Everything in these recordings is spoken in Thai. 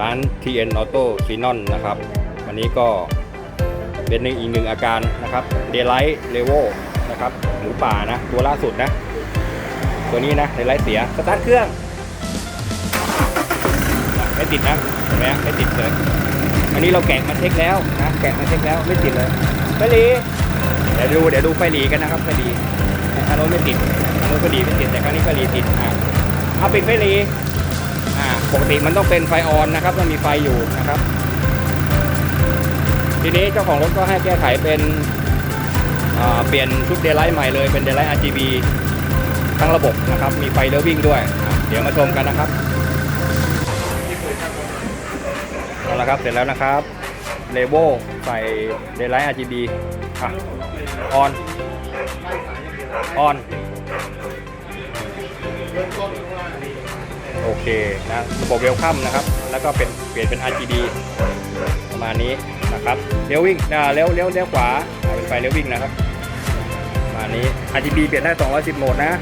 ร้าน TN Auto s i n o n นะครับ วันนี้ก็เป็นหนึ่งอีกหนึ่งอาการนะครับ Daylight Levo นะครับหมูป่านะ ตัวล่าสุดนะ ตัวนี้นะ Daylight เสีย สตาร์ทเครื่อง ไม่ติดนะเห็นไหมไม่ติดเลย อันนี้เราแกะมาเช็คแล้วนะ แกะมาเช็คแล้วไม่ติดเลยไฟหลีเดี๋ยวดูเดี๋ยวดูไฟหลีกันนะครับไฟหลีอันโน้นไม่ติดอันโน้นไฟหลีไม่ติดแต่ครั้งนี้ไฟหลีติดอะเอาปิดไฟหลี ปกติมันต้องเป็นไฟออนนะครับต้องมีไฟอยู่นะครับ ทีนี้เจ้าของรถก็ให้แก้ไขเป็นอ่าเปลี่ยนชุดเดลไลท์ใหม่เลยเป็นเดลไลท์ RGB ทั้งระบบนะครับ มีไฟเลี้ยววิ่งด้วยอะเดี๋ยวมาชมกันนะครับเอาละครับเสร็จแล้วนะครับเลโวใส่เดลไลท์ RGB อะออนออน เคนะระบบเวลคัมนะครับ แล้วก็เป็นเปลี่ยนเป็น RGB ประมาณนี้นะครับเลี้ยววิ่งอ่าเลี้ยวเลี้ยวเลี้ยวขวาเป็นไฟเลี้ยววิ่งนะครับประมาณนี้ RGB เปลี่ยนได้ 210โหมดนะ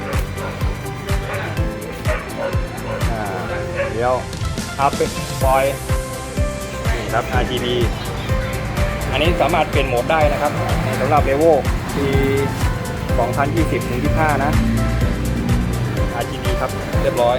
เลี้ยวอัพปล่อยนี่ครับ RGB อันนี้สามารถเปลี่ยนโหมดได้นะครับสำหรับ Levo ปี2020ถึง25นะ RGB ครับ เรียบร้อย